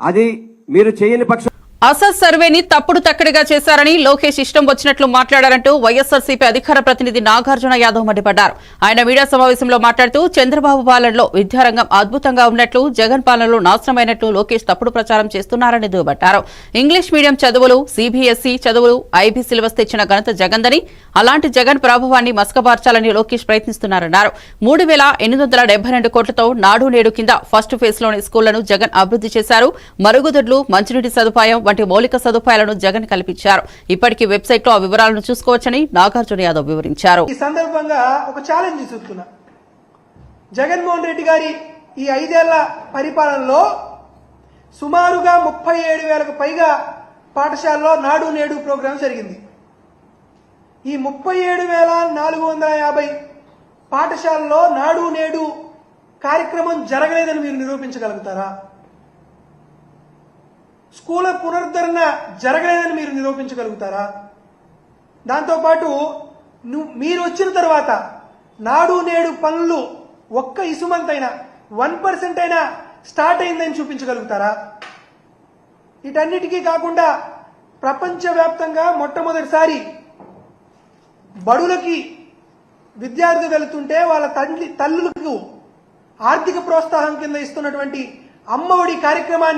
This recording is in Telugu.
అది మీరు చేయని పక్షం అసల్ సర్వేని తప్పుడు తక్కడిగా చేశారని లోకేష్ ఇష్టం వచ్చినట్లు మాట్లాడారంటూ వైఎస్ఆర్సీపీ అధికార ప్రతినిధి నాగార్జున యాదవ్ మండిపడ్డారు. ఆయన మీడియా సమావేశంలో మాట్లాడుతూ చంద్రబాబు పాలనలో విద్యారంగం అద్భుతంగా ఉన్నట్లు జగన్ పాలనలో నాశనమైనట్లు లోకేష్ తప్పుడు ప్రచారం చేస్తున్నారని దుయ్యబట్టారు ఇంగ్లీష్ మీడియం చదువులు సీబీఎస్ఈ చదువులు ఐబీ సిలబస్ తెచ్చిన ఘనత జగన్దని అలాంటి జగన్ ప్రభావాన్ని మసకబార్చాలని లోకేష్ ప్రయత్నిస్తున్నారన్నారు. మూడు వేల ఎనిమిది వందల డెబ్బై రెండు కోట్లతో నాడు నేడు కింద ఫస్ట్ ఫేజ్లోని స్కూళ్ళను జగన్ అభివృద్ధి చేశారు. మరుగుదొడ్లు మంచినీటి సదుపాయం వంటి మౌలిక సదుపాయాలను జగన్ కల్పించారు. ఇప్పటికీ వెబ్సైట్లో ఆ వివరాలను చూసుకోవచ్చని నాగార్జున యాదవ్ వివరించారు. ఈ సందర్భంగా ఒక ఛాలెంజ్ చూస్తున్నా జగన్మోహన్ రెడ్డి గారి ఈ ఐదేళ్ళ పరిపాలనలో సుమారుగా ముప్పై ఏడు వేలకు పైగా పాఠశాలలో నాడు నేడు ప్రోగ్రాం జరిగింది. ఈ ముప్పై ఏడు వేల నాలుగు వందల యాభై పాఠశాలలో నాడు నేడు కార్యక్రమం జరగలేదని మీరు నిరూపించగలుగుతారా? స్కూల్ పునరుద్ధరణ జరగలేదని మీరు నిరూపించగలుగుతారా? దాంతోపాటు మీరు వచ్చిన తర్వాత నాడు నేడు పనులు ఒక్క ఇసుమంతైనా వన్ పర్సెంట్ అయినా స్టార్ట్ అయిందని చూపించగలుగుతారా? వీటన్నిటికీ కాకుండా ప్రపంచవ్యాప్తంగా మొట్టమొదటిసారి బడులకి విద్యార్థులు వెళుతుంటే వాళ్ళ తల్లి తల్లులకు ఆర్థిక ప్రోత్సాహం కింద ఇస్తున్నటువంటి అమ్మఒడి కార్యక్రమాన్ని